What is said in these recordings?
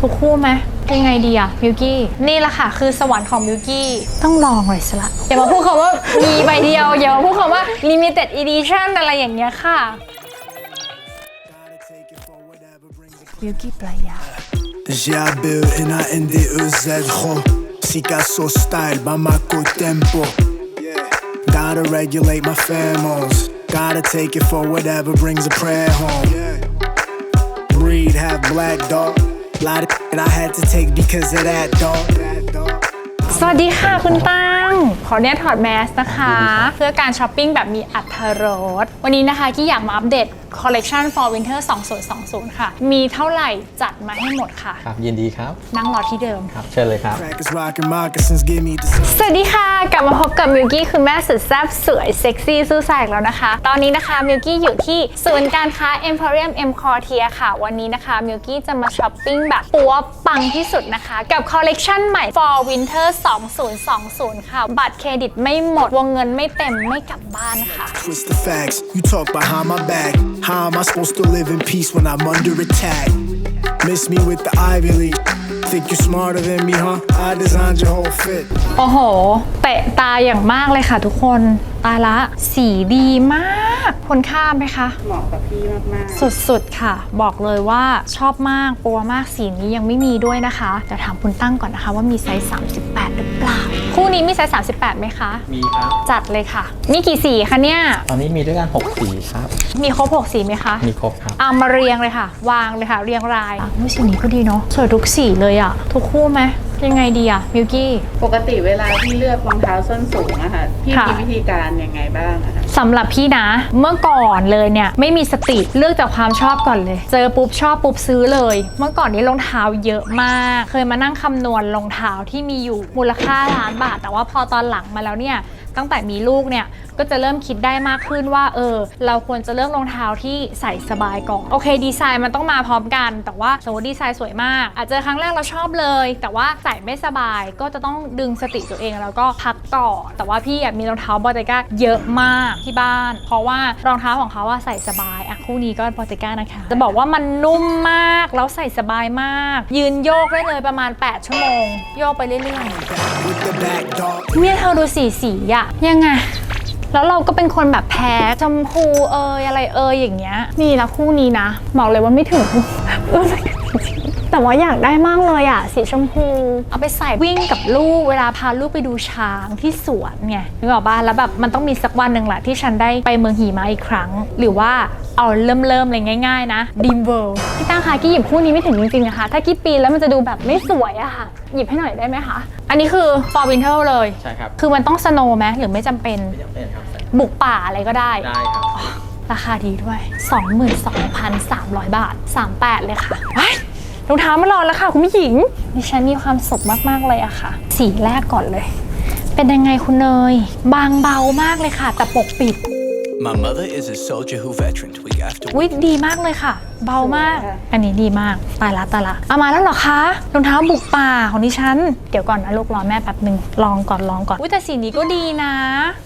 ทุกคู่ไหมยังไงดีอะมิวกี้นี่แหละค่ะ คือสวรรค์ของมิวกี้ต้องลองเลยสละอย่ามาพูดคำว่ามีใบเดียว อย่ามาพูดคำว่า limited edition อะไรอย่างเงี้ยค่ะมิวกี้ปลายา J'ai built and I ended UZ ho Picasso style Bamako tempo Gotta regulate my pheromones Gotta take it for whatever brings a prayer home Breed half black dog Lot of that I had to take because of that dog สวัสดีค่ะคุณตั้ง ขอเนี่ยถอดแมสนะคะ เพื่อการช้อปปิ้งแบบมีอัตรสวันนี้นะคะที่อยากมาอัปเดตคอลเล t ชัน for winter 2020 ค่ะ มีเท่าไหร่จัดมาให้หมดค่ะ ครับ ยินดีครับ นั่งรอที่เดิม ครับ เชิญเลยครับ Crackers rockin' moccasins give me the สวัสดีค่ะ กลับมาพบกับมิวกี้คือแม่สุดแซ่บสวย เซ็กซี่สู้แสกแล้วนะคะ ตอนนี้นะคะมิวกี้อยู่ที่ศูนย์การค้า Emporium M Quartier ค่ะ วันนี้นะคะมิวกี้จะมาช้อปปิ้งแบบปัวปังที่สุดนะคะ กับคอลเลกชันใหม่ For Winter 2020 ค่ะบัตรเครดิตไม่หมด วงเงินไม่เต็มไม่กลับบ้านค่ะ twist the facts. You talk behind my back. How am I supposed to live in peace when I'm under attack? Miss me with the Ivy League. Think you're smarter than me, huh? I designed your whole fit. โอ้โห เตะตาอย่างมากเลยค่ะทุกคน ตายละ สีดีมากคนข้ามไหมคะ เหมาะกับพี่มาก สุดๆ ค่ะ บอกเลยว่าชอบมาก ปัวมากสีนี้ยังไม่มีด้วยนะคะเดี๋ยวถามคุณตั้งก่อนนะคะว่ามีไซส์ 38หรือเปล่า คู่นี้มีไซส์38 ไหมคะ มีครับ จัดเลยค่ะมีกี่สีคะเนี่ย ตอนนี้มีด้วยกัน 6 สีครับ มีครบ 6 สีไหมคะ มีครบครับเอามาเรียงเลยค่ะ วางเลยค่ะ เรียงรายอะอุ๊ยสีนี้ก็ดีเนาะสวยทุกสีเลยอะทุกคู่ไหมยังไงดีอะมิวกี้ๆปกติเวลาที่เลือกรองเท้าส้นสูงอะค่ะ พี่ค่ะ มีวิธีการยังไงบ้างอะคะสำหรับพี่นะ เมื่อก่อนเลยเนี่ย ไม่มีสติเลือกจากความชอบก่อนเลย เจอปุ๊บชอบปุ๊บซื้อเลย เมื่อก่อนนี้รองเท้าเยอะมาก เคยมานั่งคำนวณรองเท้าที่มีอยู่มูลค่าล้านบาท แต่ว่าพอตอนหลังมาแล้วเนี่ยตั้งแต่มีลูกเนี่ยก็จะเริ่มคิดได้มากขึ้นว่าเออเราควรจะเลือกรองเท้าที่ใส่สบายก่อนโอเค ดีไซน์มันต้องมาพร้อมกัน แต่ว่าสมมติดีไซน์สวยมาก อาจจะครั้งแรกเราชอบเลย แต่ว่าใส่ไม่สบายก็จะต้องดึงสติตัวเองแล้วก็พักก่อนแต่ว่าพี่มีรองเท้าบอเตก้าเยอะมากที่บ้าน เพราะว่ารองเท้าของเขาว่าใส่สบายอะคู่นี้ก็บอเตก้านะคะ จะบอกว่ามันนุ่มมากแล้วใส่สบายมาก ยืนโยกได้เลยประมาณ 8 ชั่วโมง โยกไปเรื่อยๆเนี่ยเธอดูสีสีอะยังไง แล้วเราก็เป็นคนแบบแพ้ชมพูเอยอะไรเอยอย่างเงี้ย นี่นะคู่นี้นะ บอกเลยว่าไม่ถึง แต่ว่าอยากได้มากเลยอะสีชมพู เอาไปใส่วิ่งกับลูกเวลาพาลูกไปดูช้างที่สวนไงนึกออกป่ะแล้วแบบมันต้องมีสักวันหนึ่งแหละที่ฉันได้ไปเมืองหิมะอีกครั้ง หรือว่าเอาเริ่มเริ่มๆเลยง่ายๆ นะดีมเวิลด์พี่ตั้งคะกี้หยิบคู่นี้ไม่ถึงจริงๆนะคะ ถ้ากี้ปีนแล้วมันจะดูแบบไม่สวยอะค่ะ หยิบให้หน่อยได้ไหมคะ อันนี้คือ for winter เลย ใช่ครับ คือมันต้องสโนว์ไหมหรือไม่จำเป็น ไม่จำเป็นครับบุกป่าอะไรก็ได้ ได้ครับ ราคาดีด้วย 22,300 บาท 38 เลยค่ะว้าย รองเท้ามารอแล้วค่ะ คุณผู้หญิง ดิฉันมีความสุขมากๆเลยอะค่ะ สีแรกก่อนเลย เป็นยังไงคุณเนย บางเบามากเลยค่ะ แต่ปกปิด My mother is a soldier who veteraned week after วิดีมากเลยค่ะ เบามาก อันนี้ดีมาก ตายละตายละเอามาแล้วเหรอคะรองเท้าบุกป่าของดิฉัน เดี๋ยวก่อนนะลูกรอแม่แป๊บหนึ่งลองก่อนลองก่อนอุ้ยแต่สีนี้ก็ดีนะ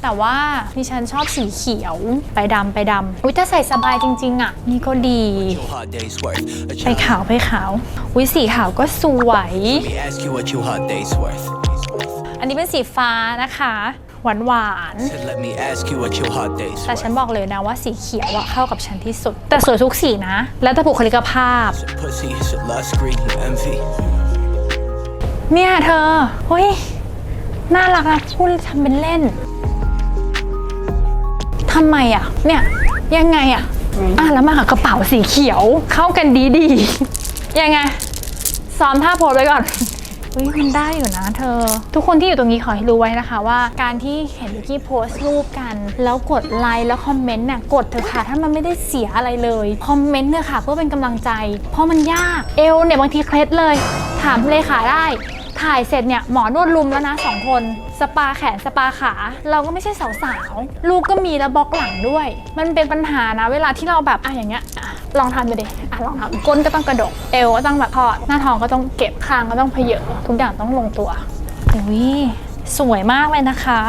แต่ว่าดิฉันชอบสีเขียว ไปดำไปดำอุ้ยแต่ใส่สบายจริง ๆ อะ นี่ก็ดี your hard day's worth. A ไป child, ขาวไปขาวอุ้ยสีขาวก็สวย let me ask you what your hard day's worth. อันนี้เป็นสีฟ้านะคะ หวานหวานๆ Said, let me ask you what your hard day's แต่ฉัน worth. บอกเลยนะว่าสีเขียวอะเข้ากับฉันที่สุด แต่สวยทุกสีนะ แล้วแต่บุคลิกภาพ Is it pussy? Is it lust, greed, and envy? เนี่ยเธอเฮ้ยน่ารักนะพูดทำเป็นเล่นทำไมอะ เนี่ย ยังไงอะ อะ แล้วมากับกระเป๋าสีเขียว เข้ากันดีดีๆยังไง ซ้อมท่าโพสไว้ก่อน เฮ้ยมันได้อยู่นะเธอ ทุกคนที่อยู่ตรงนี้ขอให้รู้ไว้นะคะว่า การที่เห็นกี้โพสต์รูปกัน แล้วกดไลค์แล้วคอมเมนต์น่ะกดเถอะค่ะถ้ามันไม่ได้เสียอะไรเลยคอมเมนต์เถอะค่ะ เพื่อเป็นกำลังใจ เพราะมันยากเอวเนี่ยบางทีเคล็ดเลย ถามเลขาได้ถ่ายเสร็จเนี่ยหมอนวดลุมแล้วนะสองคน สปาแขนสปาขา เราก็ไม่ใช่สาวๆ ลูกก็มีแล้วบล็อกหลังด้วย มันเป็นปัญหานะ เวลาที่เราแบบอะอย่างเงี้ย ลองทำดูดิอะลองทำก้นก็ต้องกระดก เอวก็ต้องแบบทอด หน้าท้องก็ต้องเก็บคางก็ต้องเพเยอะทุกอย่างต้องลงตัว อุ้ยสวยมากเลยนะคะ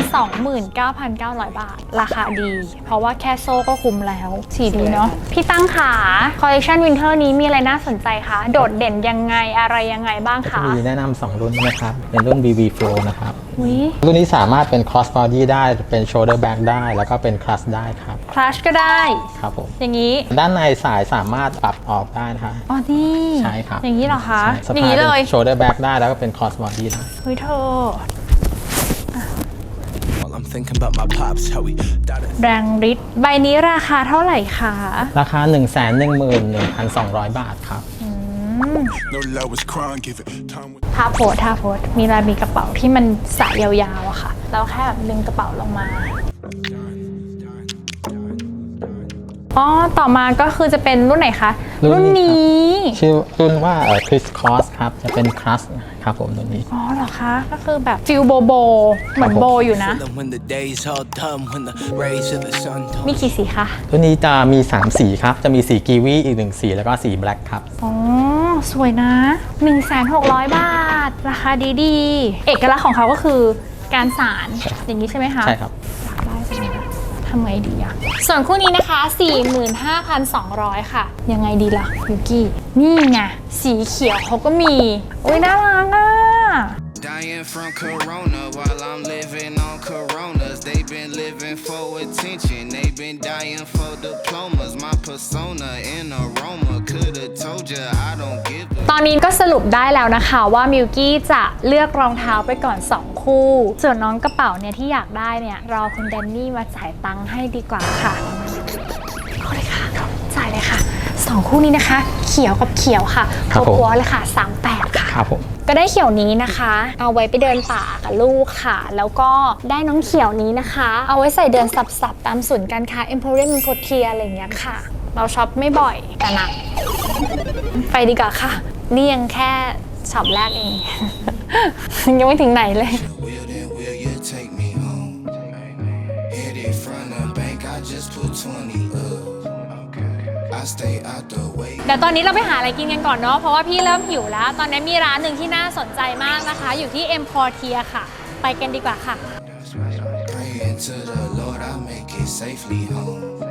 129,900 บาท ราคาดี เพราะว่าแค่โซ่ก็คุ้มแล้ว สีดีเนาะ พี่ตั้งขาคอลเลคชันวินเทอร์นี้มีอะไรน่าสนใจคะ โดดเด่นยังไงอะไรยังไงบ้างคะ มีแนะนำ2รุ่นนะครับ เป็นรุ่น BB Flow นะครับ วิรุ่นนี้สามารถเป็น cross body ได้เป็น shoulder bag ได้ แล้วก็เป็น clutch ได้ครับคลัชก็ได้ ครับผมอย่างนี้ด้านในสายสามารถปรับออกได้นะคะ อ๋อนี่ใช่ครับอย่างนี้เหรอคะ ใช่สะอย่างพายนี้เป็เลยน shoulder bag ได้แล้วก็เป็น cross body ได้ เฮ้ยเธอ While I'm thinking about my pops, how we died. แรงฤทธิ์ใบนี้ราคาเท่าไหร่คะ ราคา 1 1 1 1 2 0 0 บาทครับ No love was crying, give it time. with- ท่าโพสท่าโพสมีลายมีกระเป๋าที่มันสายยาวๆอะค่ะแล้วแค่แบบดึงกระเป๋าลงมาอ๋อ ต่อมาก็คือจะเป็นรุ่นไหนคะ รุ่รุ่นนนี้ นี้ ชื่อรุ่นว่าเอ่อ Chris Cross ครับ จะเป็น clutch ครับผมตัวนี้ อ๋อเหรอคะ ก็คือแบบฟิลโบโบ เหมือนโบอยู่นะ Feeling when the day's all done, when the rays of the sun don't มีกี่สีคะ ตัวนี้จะมี 3 สีครับ จะมีสีกีวีอีก1สีแล้วก็สีแบล็กครับ อ๋อ สวยนะ 1,600 บาท ราคาดีดีๆเอกลักษณ์ของเขาก็คือการสารอย่างนี้ใช่ไหมคะใช่ครับอยากได้จังเลยทำไงดีอะส่วนคู่นี้นะคะ 45,200 ค่ะ ยังไงดีล่ะยูกี้ นี่ไงสีเขียวเขาก็มี อุ้ยน่ารักอะ Dying from corona while I'm living on coronas. Been living for attention, they been dying for diplomas. My persona and aroma coulda told ya I don't give ตอนนี้ก็สรุปได้แล้วนะคะว่ามิวกี้จะเลือกรองเท้าไปก่อน 2 คู่ ส่วนน้องกระเป๋าเนี่ยที่อยากได้เนี่ยรอคุณแดนนี่มาจ่ายตังค์ให้ดีกว่าค่ะ สองคู่นี้นะคะ เขียวกับเขียวค่ะครับผมหัวๆเลยค่ะ38ค่ะครับผมก็ได้เขียวนี้นะคะ เอาไว้ไปเดินป่ากับลูกค่ะ แล้วก็ได้น้องเขียวนี้นะคะ เอาไว้ใส่เดินสับๆตามศูนย์การค้า Emporium m i n c o t i e r อะไรอย่างเงี้ยค่ะ เราช็อปไม่บ่อยแต่หนักไปดีกว่าค่ะ นี่ยังแค่ช็อปแรกเอง ยังไม่ถึงไหนเลย will, then will you take me home? Headed from the bank, I just put 20 up. เดี๋ยวตอนนี้เราไปหาอะไรกินกันก่อนเนาะเพราะว่าพี่เริ่มหิวแล้ว ตอนนี้มีร้านหนึ่งที่น่าสนใจมากนะคะ อยู่ที่ M p o r t i e r ค่ะ ไปกันดีกว่าค่ะ Praying to the Lord, I make it safely home.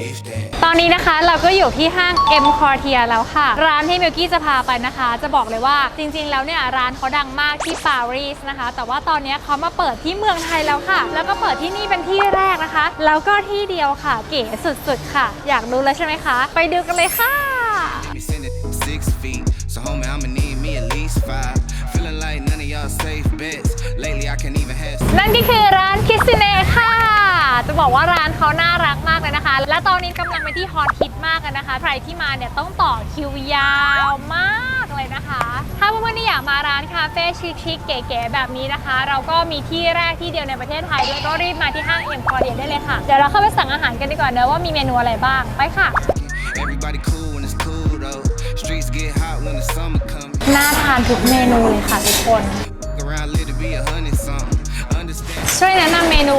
But if that ตอนนี้นะคะเราก็อยู่ที่ห้าง M c o r t i e r แล้วค่ะ ร้านที่มิวกี้จะพาไปนะคะ จะบอกเลยว่าจริงๆ แล้วเนี่ยร้านเขาดังมากที่ปารีสนะคะ แต่ว่าตอนนี้เขามาเปิดที่เมืองไทยแล้วค่ะ แล้วก็เปิดที่นี่เป็นที่แรกนะคะ แล้วก็ที่เดียวค่ะ เก๋สุดๆค่ะ อยากดูเลยใช่ไหมคะ ไปดูกันเลยค่ะ be sending six feet, so homie, I'ma need me at least five. Feeling like none of y'all safe bets. Lately, I can't even have. นั่นก็คือร้านคิสซิเน่ค่ะ จะบอกว่าร้านเขาน่ารักมากเลยนะคะ และตอนนี้กำลังเป็นที่ฮอตฮิตมากเลยนะคะ ใครที่มาเนี่ยต้องต่อคิวยาวมากเลยนะคะ ถ้าเพื่อนๆที่อยากมาร้านคาเฟ่ชิคๆเก๋ๆแบบนี้นะคะ เราก็มีที่แรกที่เดียวในประเทศไทยด้วยก็รีบมาที่ห้างเอ็มพอเดียได้เลยค่ะ เดี๋ยวเราเข้าไปสั่งอาหารกันดีกว่าเนอะว่ามีเมนูอะไรบ้างไปค่ะ Everybody cool when it's cool though. Streets get hot when the summer comes. น่าทานทุกเมนูเลยค่ะทุกคน ช่วยแนะนำเมนู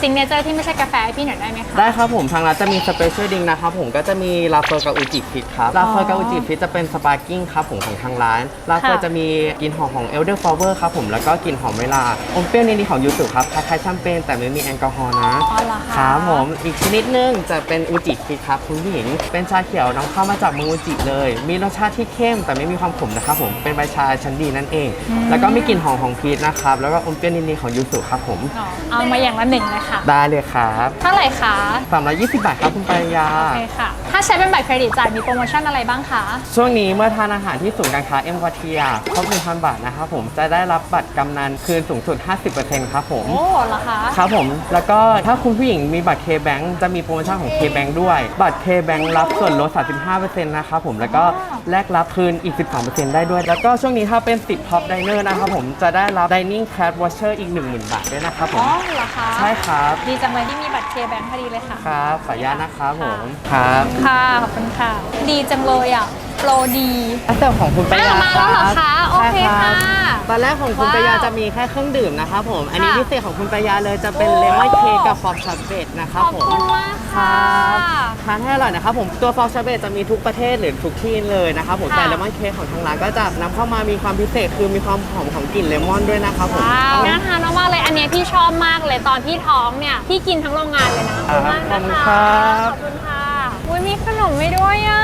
ซิงเนเจอร์ที่ไม่ใช่กาแฟให้พี่หน่อยได้ไหมคะ ได้ครับผมทางร้านจะมีสเปเชียลดิงนะครับผมก็จะมีลาเฟอร์กับอุจิฟิตครับลาเฟอร์กับอุจิฟิตจะเป็นสปาร์กิ้งครับผมของทางร้านลาเฟอร์ค่ะจะมีกลิ่นหอมของเอลเดอร์ฟลาเวอร์ครับผมแล้วก็กลิ่นหอมเวลาอมเปรี้ยวนิดๆของยูสุครับคล้ายๆแชมเปญแต่ไม่มีแอลกอฮอล์นะอ๋อเหรอคะครับผมอีกชนิดหนึงจะเป็นอุจิฟิตครับคุณผู้หญิง เป็นชาเขียวนำเข้ามาจากเมืองอุจิเลย มีรสชาติที่เข้มแต่ไม่มีความขมนะครับผมเป็นใบชาชั้นดีนั่นเอง แล้วก็มีกลิ่นหอมของพีชนะครับแล้วก็อมเปรี้ยวนิดๆของยูสุครับผมอ๋อเอามาอย่างละหนึ่งเลยค่ะได้เลยครับเท่าไหร่คะ320 บาทครับคุณปริยา โอเคค่ะ ถ้าใช้เป็นบัตรเครดิตจ่ายมีโปรโมชั่นอะไรบ้างคะ ช่วงนี้เมื่อทานอาหารที่ศูนย์การค้าเอ็มควอเทียครบ1,000 บาทนะครับผมจะได้รับบัตรกำนันคืนสูงสุด 50%ครับผม โอ้เหรอคะ ครับผม แล้วก็ถ้าคุณผู้หญิงมีบัตร K-Bank จะมีโปรโมชั่นของ K-Bank ด้วย บัตร K-Bank รับส่วนลด 35%นะครับผม แล้วก็แลกรับคืนอีก 13%ได้ด้วย แล้วก็ช่วงนี้ถ้าเป็นติดท็อปไดเนอร์นะครับผมจะได้รับ Dining Cash Voucher อีก 10,000 บาทด้วยนะครับผอ๋อม เหรอคะใช่ครับ ดีจังเลยที่มีบัตรเคแบงค์พอดีเลยค่ะ ครับ ขออนุญาตนะครับผม ครับ ค่ะ ขอบคุณค่ะ ดีจังเลยอะ โปรดีอันเสิร์ฟของคุณปริอ้าวยามาแล้วเหรอคะโอเคใช่ค่ะรับตอนแรกของคุณว้าวปายาจะมีแค่เครื่องดื่มนะครับผม อันนี้ค่ะพิเศษของคุณปายาเลยจะเป็นเลมอนเค้กกับฟอกชาเบตนะคขรับอบผม คุณมากคค่ะรับทานให้อร่อยนะครับผมตัวฟอกชาเบตจะมีทุกประเทศหรือทุกที่เลยนะครับผมค่ะแต่เลมอนเค้กของทางร้านก็จะนำเข้ามามีความพิเศษคือมีความหอมของกลิ่นเลมอนด้วยนะครับผม ว้าวน่าทานมากๆเลย อันเนี้ยพี่ชอบมากเลยตอนพี่ท้องเนี่ยพี่กินทั้งโรงงานเลยนะขอบคุณมากขอบนะคุณคะครับขอบคุณค่ะอุ้ยมีขนมไม่ด้วยอะ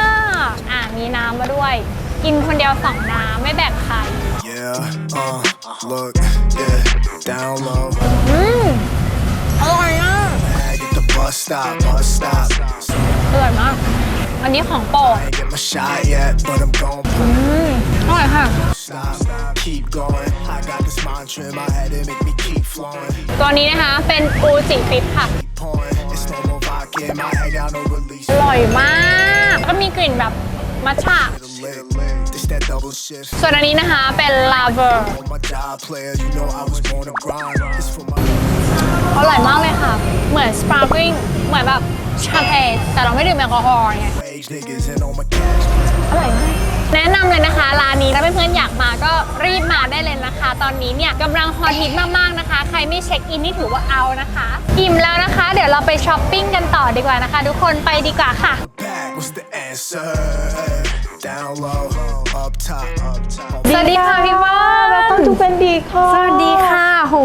อะมีน้ำมาด้วย กินคนเดียวสองน้ำไม่แบ่งใคร Yeah, uh, look, yeah, down low. อืมอร่อยอะ Bag at the bus stop, bus stop. อร่อยมาก อันนี้ของโปรด I ain't get my shot yet, but I'm gon' อืมอร่อยค่ะ stop, keep going. I got this mantra in my head, it make me keep flowing. ตัวนี้นะคะเป็นอูจิฟิตค่ะ Pouring, it's no more อร่อยมาก ก็มีกลิ่นแบบมัชฉะส่วนอันนี้นะคะเป็นลาเวอร์อร่อยมากเลยค่ะ เหมือนสปาร์กิ้งเหมือนแบบชาเปแต่เราไม่ดื่มแอลกอฮอล์ไงอร่อยมาก แนะนำเลยนะคะร้านนี้ถ้าเพื่อนๆอยากมาก็รีบมาได้เลยนะคะ ตอนนี้เนี่ยกำลังฮอตฮิตมากๆนะคะ ใครไม่เช็คอินนี่ถือว่าเอานะคะอิ่มแล้วนะคะ เดี๋ยวเราไปช้อปปิ้งกันต่อดีกว่านะคะ ทุกคนไปดีกว่าค่ะ what's the answer? Down low, up top, up top. สวัสดีค่ะพี่ว่าต้นทุกเป็นดีค่ะ สวัสดีค่ะ โห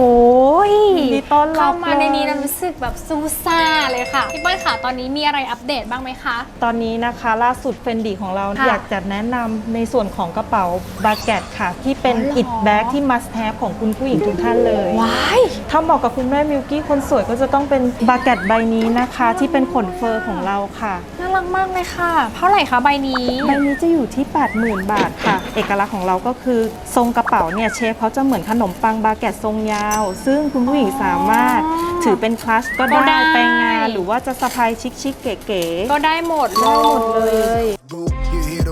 ยยินดีต้อนรับเข้ามาในนี้เลยเรารู้สึกแบบซูซ่าเลยค่ะ พี่เป้ยค่ะตอนนี้มีอะไรอัปเดตบ้างไหมคะ ตอนนี้นะคะล่าสุดเฟนดีของเราค่ะอยากจะแนะนำในส่วนของกระเป๋าบาเกตค่ะ ที่เป็นอ๋อเหรอ อิดแบ็กที่ must have ของคุณผู้หญิงทุกท่านเลย ว้าย ถ้าเหมาะกับคุณแม่มิวกี้คนสวยก็จะต้องเป็นบาเกตใบนี้นะคะ ที่เป็นขนเฟอร์ของเราค่ะ น่ารักมากเลยค่ะ เท่าไหร่คะใบนี้ ใบนี้จะอยู่ที่ 80,000 บาทค่ะ เอกลักษณ์ของเราก็คือ ทรงกระเป๋าเนี่ยเชฟเขาจะเหมือนขนมปังบาเกตทรงยาว ซึ่งคุณผู้หญิงสามารถถือเป็นคลัชก็ก็ได้ ได้ ไปงาน หรือว่าจะสะพายชิคๆเก๋ๆ ก็ได้หมดเลได้หมดเลยย Boo, you hear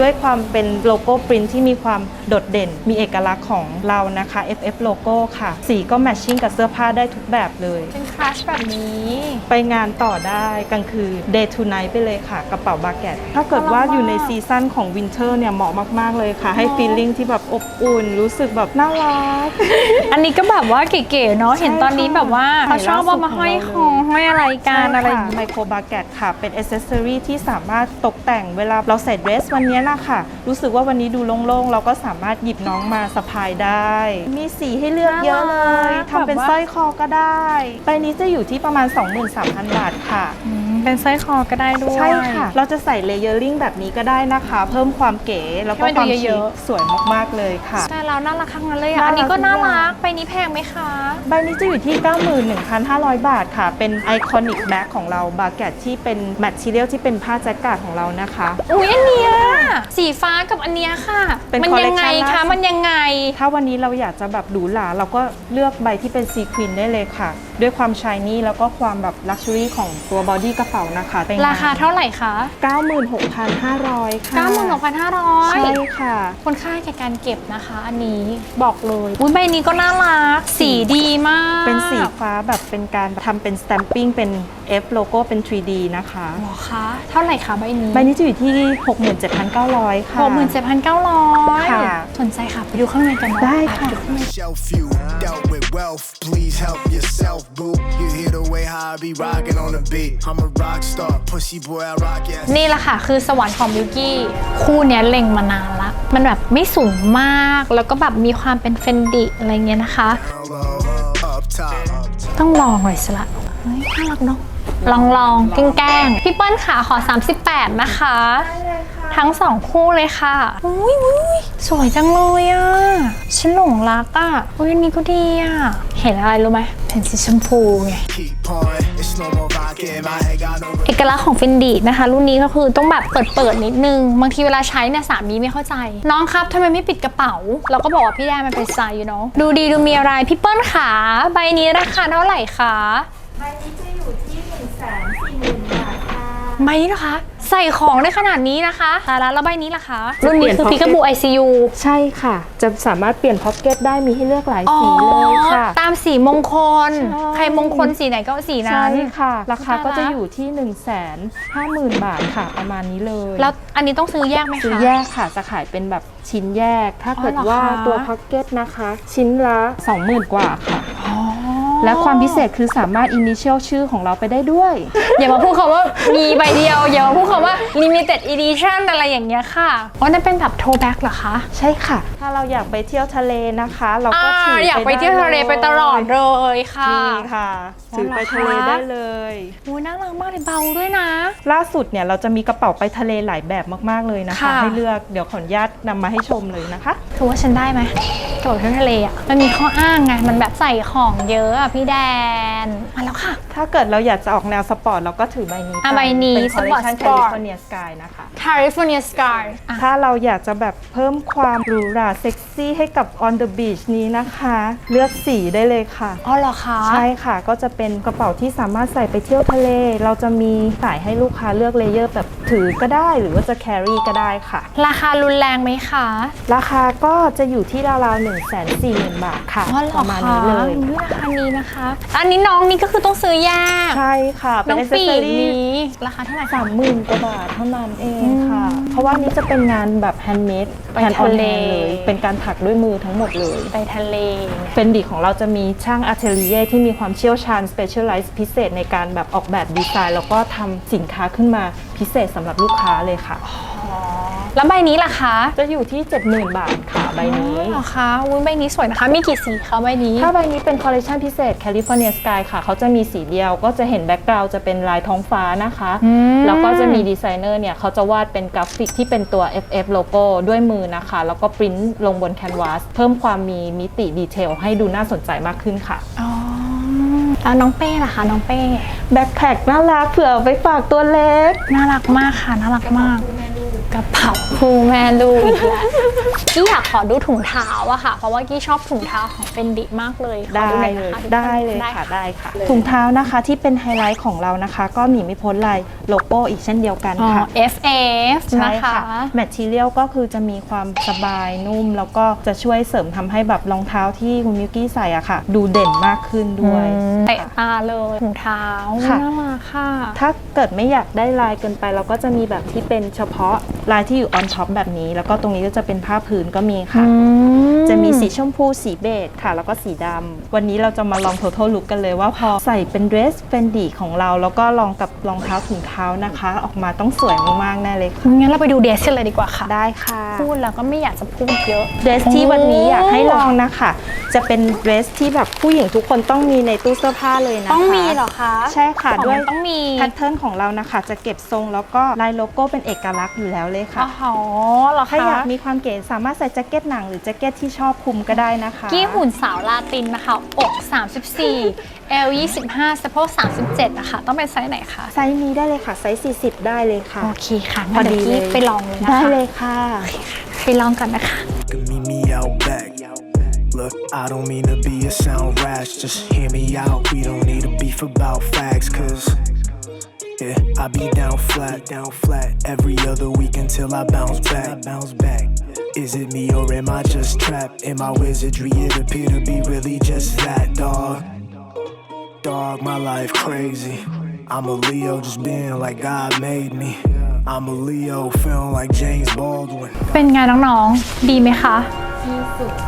ด้วยความเป็นโลโก้ปรินท์ที่มีความโดดเด่น มีเอกลักษณ์ของเรานะคะ FF โลโก้ค่ะ สีก็แมทชิ่งกับเสื้อผ้าได้ทุกแบบเลย เป็นครัชแบบนี้ ไปงานต่อได้กลางคืน day to night ไปเลยค่ะ กระเป๋าบาเกตถ้าเกิดว่าอยู่ในซีซั่นของวินเทอร์เนี่ยเหมาะมาก ๆ เลยค่ะ ให้ฟีลลิ่งที่แบบอบอุ่น รู้สึกแบบน่ารัก อันนี้ก็แบบว่าเก๋ๆเนาะเห็นตอนนี้แบบว่าใช่เขาชอบเอามาห้อยคอห้อยอะไรกันอะไรอย่างไมงี้โครบาเกตค่ะ เป็นอ c เซสซอรีที่สามารถตกแต่งเวลาเราใส่เดรสวันนี้นะคะรู้สึกว่าวันนี้ดูโล่งๆ เราก็สามารถหยิบน้องมาสะพายได้ มีสีให้เลือกเยอะเลยน่ารักทำเป็นแบบว่าสร้อยคอก็ได้ใบนี้จะอยู่ที่ประมาณ 23,000 บาทค่ะอืม เป็นสร้อยคอก็ได้ด้วย ใช่ค่ะ เราจะใส่เลเยอร์ลิงแบบนี้ก็ได้นะคะ เพิ่มความเก๋แล้วก็ให้มันคดูวามเยชิคอะสวยมากๆเลยค่ะใช่แล้วน่ารักข้างนั้นเลยอะน่ารักอันนี้ก็น่าทุกอย่ารังกใบนี้แพงไหมคะ ใบนี้จะอยู่ที่ 91,500 บาทค่ะ เป็นไอคอนิกแบ็กของเราบาเกตที่เป็นแมทชีเรียลที่เป็นผ้าแจ็คเกตของเรานะคะ อุ้ยอันเนี้ย สีฟ้ากับอันเนี้ยค่ะ เป็นมัยังไง collection ล่าคะ สุด มันยังไง ถ้าวันนี้เราอยากจะแบบหรูหราเราก็เลือกใบที่เป็นซีควินได้เลยค่ะ ด้วยความชายนี่แล้วก็ความแบบลักชัวรี่ของตัวบอดี้กระเป๋านะคะไปงนราคาเท่าไหร่คะ96,500 ค่ะ96,500ใช่ค่ะ คนค่าแก่การเก็บนะคะ อันนี้บอกเลยอุ้ยใบนี้ก็น่ารัก สีดีมาก เป็นสีฟ้าแบบเป็นการทำเป็นส t ตมปิ้งเป็น F โลโก้เป็น 3D นะคะ หรอคะ เท่าไหร่คะใบนี้ ใบนี้จะอยู่ที่ 67,900ค่ะหกหมื่นเจ็ดพันเก้าร้อยค่ะ สนใจค่ะ ไปดูข้างในกันเนาะได้ค่ะปดูข้างใน shelf you dealt with wealth. Please help yourself, boo. You hear the way how I be rocking on the beat. I'm a rock star, pussy boy, I rock yes. นี่แหละค่ะคือสวรรค์ของมิวกี้คู่เนี้ยเล็งมานานละ มันแบบไม่สูงมาก แล้วก็แบบมีความเป็นเฟนดิอะไรเงี้ยนะคะ Down low, up top, up top. ต้องลองหน่อยสิละเฮ้ยน่ารักเนาะลองลองแกล้งแกล้งพี่เปิ้ลขาขอ 38 นะคะ ทั้งสองคู่เลยค่ะอุ้ยอุ้ยสวยจังเลยอะ ฉันหลงรักอะอุ้ยอันนี้ก็ดีอะ เห็นอะไรรู้ไหมเห็นสีชมพูไง Keep pouring, it's no more vodka in my head, got no เอกลักษณ์ของฟินดีนะคะ รุ่นนี้ก็คือต้องแบบเปิดเปิดๆนิดนึง บางทีเวลาใช้เนี่ยสามีไม่เข้าใจ น้องครับทำไมไม่ปิดกระเป๋า เราก็บอกว่าพี่แดนมันเป็นไซส์อยู่เนาะดูดีดูมีอะไรพี่เปิ้ลขาใบนี้ราคาเท่าไหร่คะใบนี้ จะอยู่ที่140,000บาทค่ะใบนี้นะคะ ใส่ของได้ขนาดนี้นะคะตายแล้วแล้วใบนี้ล่ะคะรุ่นนี้คือเปลี่พิยนกาบู ICU ใช่ค่ะ จะสามารถเปลี่ยนพ็อกเก็ตได้มีให้เลือกหลายสีเลยค่ะ ตามสีมงคลใช่ใครมงคลสีไหนก็เอาสีใช่นั้นค่ะ ราคาก็ตายละจะอยู่ที่ 1 5 0 0 0 0 บาทค่ะ ประมาณนี้เลย แล้วอันนี้ต้องซื้อแยกไหมคะซื้อแยกค่ะจะขายเป็นแบบชิ้นแยก ถ้าเกิดอ๋อเหรอว่าคะตัวพ็อกเก็ตนะคะ ชิ้นละ 20,000 กว่าค่ะ และความพิเศษคือสามารถ initial ชื่อของเราไปได้ด้วย อย่ามาพูดคำว่ามีใบเดียว อย่ามาพูดคำว่า limited edition อะไรอย่างเงี้ยค่ะอ๋อนั่นเป็นแบบ throwback เหรอคะใช่ค่ะ ถ้าเราอยากไปเที่ยวทะเลนะคะ เราก็อ่าถืออยากไปเที่ยวทะเลไปตลอดเลยค่ะนี่ค่ะถือไปทะเลได้เลยโอ้ยน่ารักมากเลยเบาด้วยนะ ล่าสุดเนี่ยเราจะมีกระเป๋าไปทะเลหลายแบบมากๆเลยนะคะค่ะให้เลือกเดี๋ยวขออนุญาตนำมาให้ชมเลยนะคะถือว่าฉันได้ไหมกระเป๋าเที่ยวทะเลอะมันมีข้ออ้างไงมันแบบใส่ของเยอะอะพี่แดน มาแล้วค่ะ ถ้าเกิดเราอยากจะออกแนวสปอร์ตเราก็ถือใบนี้อะใบนี้เป็น Sport collection Sport California Sky นะคะ California Sky อะถ้าเราอยากจะแบบเพิ่มความหรูหราเซ็กซี่ให้กับ on the beach นี้นะคะ เลือกสีได้เลยค่ะ อ๋อเหรอคะใช่ค่ะก็จะเป็นกระเป๋าที่สามารถใส่ไปเที่ยวทะเล เราจะมีสายให้ลูกค้าเลือกเลเยอร์แบบถือก็ได้หรือว่าจะ carry ก็ได้ค่ะ ราคารุนแรงไหมคะ ราคาก็จะอยู่ที่ราวๆ1 4 0 0 0 0 บาทค่ะ อ๋อเหรปอระมาณคะนี้เลย อุ๊ยราคานี้นะคะอันนี้น้องนี่ก็คือต้องซื้อแยกใช่ค่ะเป็น้นองปีก accessory นี้ราคาเท่าไหร่คะสามหมื่นกว่าบาทเท่านั้นเองค่ะ เพราะว่านี้จะเป็นงานแบบ handmade ไป hand on ทะเล hand เลย เป็นการถักด้วยมือทั้งหมดเลย ไปทะเลเฟนดิของเราจะมีช่างอั t e เ i ียที่มีความเชี่ยวชาญ specialize พิเศษในการแบบออกแบบดีไซน์ แล้วก็ทำสินค้าขึ้นมาพิเศษสำหรับลูกค้าเลยค่ะ แล้วใบนี้ล่ะคะจะอยู่ที่ 70,000 บาทค่ะใบนี้อ๋อเหรอคะอุ้ยใบนี้สวยนะคะ มีกี่สีคะใบนี้ ถ้าใบนี้เป็นคอลเล t ชันพิเศษ California Sky ค่ะ เขาจะมีสีเดียวก็จะเห็นแบ็กกราวด์จะเป็นลายท้องฟ้านะคะ อืม แล้วก็จะมีดีไซเนอร์เนี่ย เขาจะวาดเป็นกราฟิกที่เป็นตัว FF โลโก้ด้วยมือนะคะ แล้วก็ปริ้นลงบนแคนวาสเพิ่มความมีมิติดีเทลให้ดูน่าสนใจมากขึ้นค่ะ อ๋อแล้วน้องเป้ล่ะคะน้องเป้ แบ็คแพ็คน่ารักเผื่อเอาไปฝากตัวเล็ก น่ารักมากค่ะ น่ารักมาก ก ระเป๋าคู่แม่ลูกอีกแล้วกี้อยากขอดูถุงเท้าอะค่ะ เพราะว่ากี้ชอบถุงเท้าของเฟนดิมากเลยขอได้หน่อเลยนะคะได้เลยค่ะ ได้ค่ะ ถุงเท้านะคะที่เป็นไฮไลท์ของเรานะคะ ก็หนีไม่พ้นลายโลโก้อีกเช่นเดียวกันอ๋อ ค่ะ FF ใช่นะคะ ค่ะแมทเทียลก็คือจะมีความสบายนุ่ม แล้วก็จะช่วยเสริมทำให้แบบรองเท้าที่คุณมิวกี้ใส่อะค่ะ ดูเด่นมากขึ้นด้วยเตะตาเลยถุงเท้าค่ะ น่ารักค่ะ ถ้าเกิดไม่อยากได้ลายเกินไป เราก็จะมีแบบที่เป็นเฉพาะลายที่อยู่ออนท็อปแบบนี้ แล้วก็ตรงนี้ก็จะเป็นผ้าพื้นก็มีค่ะ จะมีสีชมพูสีเบจค่ะ แล้วก็สีดำวันนี้เราจะมาลอง total look กันเลยว่าพอใส่เป็นเดรสเป็นดีของเรา แล้วก็ลองกับรองเท้าถุงเท้านะคะ ออกมาต้องสวยมากๆแน่เลยค่ะงั้นเราไปดูเดรสกันเลยดีกว่าค่ะ ได้ค่ะ พูดแล้วก็ไม่อยากจะพูดเยอะเดรสที่วันนี้อยากให้ลองนะคะ จะเป็นเดรสที่แบบผู้หญิงทุกคนต้องมีในตู้เสื้อผ้าเลยนะคะต้องมีเหรอคะใช่ค่ะของด้วยต้องมีแพทเทิร์นของเรานะคะ จะเก็บทรงแล้วก็ลายโลโก้เป็นเอกลักษณ์อยู่แล้วเลยค่ะ อ๋อเหรอถ้าอยาคะกมีความเก๋สามารถใส่แจ็คเก็ตหนังหรือแจ็คเก็ตที่ชอบคลุมก็ได้นะคะกี้หุ่นสาวลาตินนะคะ อก 34 L 25สะโพก37นะคะต้องเป็นไซส์ไหนคะไซส์นี้ได้เลยค่ะไซส์40 ได้เลยค่ะ โอเคค่ะพอดีงั้นเลเดี๋ยวยกี้ไปลองเลยนะคะได้เลยค่ะไปลองกันนะคะ can meet me out back. Look, I don't mean to be a sound rash, just hear me out. We don't need to beef about facts, cause yeah, I be down flat, down flat every other week until I bounce back, bounce back. Is it me or am I just trapped in my wizardry? It appear to be really just that, dog. Dog, my life crazy. I'm a Leo, just being like God made me. I'm a Leo, feeling like James Baldwin. เป็นไงน้องๆ ดีไหมคะ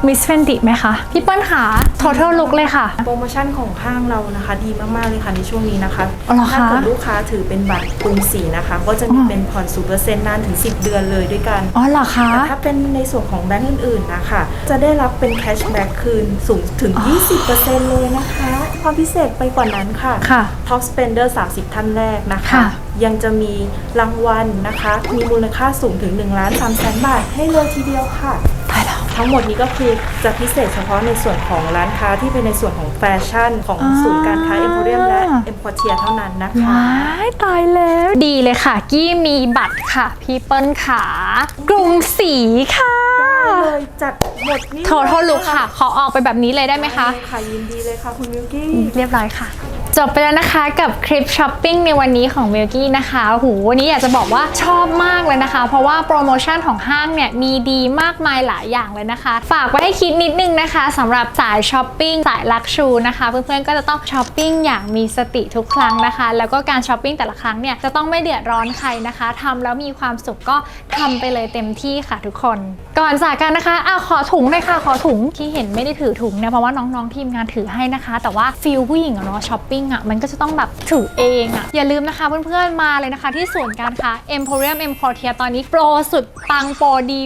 มิสเฟนติไหมคะ พี่เปิ้ลค่ะ total look เลยค่ะ โปรโมชั่นของห้างเรานะคะ ดีมากๆเลยค่ะในช่วงนี้นะคะอ๋อเหรอคะถ้าเกิดลูกค้าถือเป็นบัตรกรุงศรีนะคะ ก็จะมีเป็นผ่อนศูนเปอร์เซ็นต์นานถึง 10 เดือนเลยด้วยกันอ๋อเหรอคะ แต่ถ้าเป็นในส่วนของแบงก์อื่นๆนะคะ จะได้รับเป็นแคชแบ็กคืนสูงถึง 20%เลยนะคะ ความพิเศษไปกว่านั้นค่ะ ค่ะ Top Spender 30 ท่านแรกนะคะ ค่ะ ยังจะมีรางวัลนะคะ มีมูลค่าสูงถึง1ล้าน3แสนบาทให้เลยทีเดียวค่ะตายแล้ว ทั้งหมดนี้ก็คือจะพิเศษเฉพาะในส่วนของร้านค้าที่เป็นในส่วนของแฟชั่น ของอ่าศูนย์การค้าเอ็มโพเรียมและเอ็มพอเทียเท่านั้นนะคะว้ายตายแล้วดีเลยค่ะ กี้มีบัตรค่ะ พี่เปิ้ลขากรุงศรีค่ะเลยจัดหมดนี่โททลุกค่ะ ขอออกไปแบบนี้เลยได้ไหมคะได้ค่ะยินดีเลยค่ะคุณมิวกี้เรียบร้อยค่ะ จบไปแล้วนะคะกับคลิปช้อปปิ้งในวันนี้ของเวลกี้นะคะโอ้โหวันนี้อยากจะบอกว่าชอบมากเลยนะคะ เพราะว่าโปรโมชั่นของห้างเนี่ยมีดีมากมายหลายอย่างเลยนะคะ ฝากไว้ให้คิดนิดนึงนะคะสำหรับสายช้อปปิ้งสายลักชูนะคะ เพื่อนๆก็จะต้องช้อปปิ้งอย่างมีสติทุกครั้งนะคะ แล้วก็การช้อปปิ้งแต่ละครั้งเนี่ยจะต้องไม่เดือดร้อนใครนะคะทำแล้วมีความสุขก็ทำไปเลยเต็มที่ค่ะทุกคน ก่อนจากกันนะคะอ้าขอถุงเลยค่ะขอถุงที่เห็นไม่ได้ถือถุงเนี่ยเพราะว่าน้องๆทีมงานถือให้นะคะ แต่ว่าฟิลผู้หญิงเนาะช้อปปิ้งอะมันก็จะต้องแบบถือเองอะอย่าลืมนะคะเพื่อนๆมาเลยนะคะ ที่ศูนย์การค้า Emporium M Quartier ตอนนี้โปรสุดปังโปรดี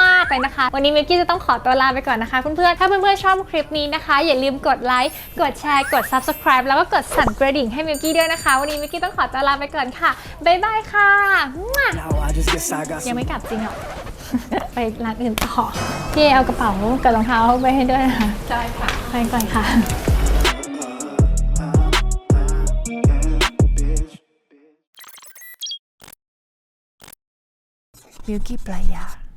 มากๆเลยนะคะ วันนี้เมกกี้จะต้องขอตัวลาไปก่อนนะคะเพื่อนๆถ้าเพื่อนๆชอบคลิปนี้นะคะ อย่าลืมกดไลค์กดแชร์กด subscribe แล้วก็กดสั่นกระดิ่งให้เมกกี้ด้วยนะคะ วันนี้เมกกี้ต้องขอตัวลาไปก่อนค่ะบ๊ายบายค่ะมั่ว Now I just guess I got ยัง some ไม่กลับจริงเหรอไปร้านอื่นต่อพี่เอากระเป๋ากับรองเท้าไปให้ด้วยนะคะได้ค่ะไปก่อนค่ะ Yuki Playa.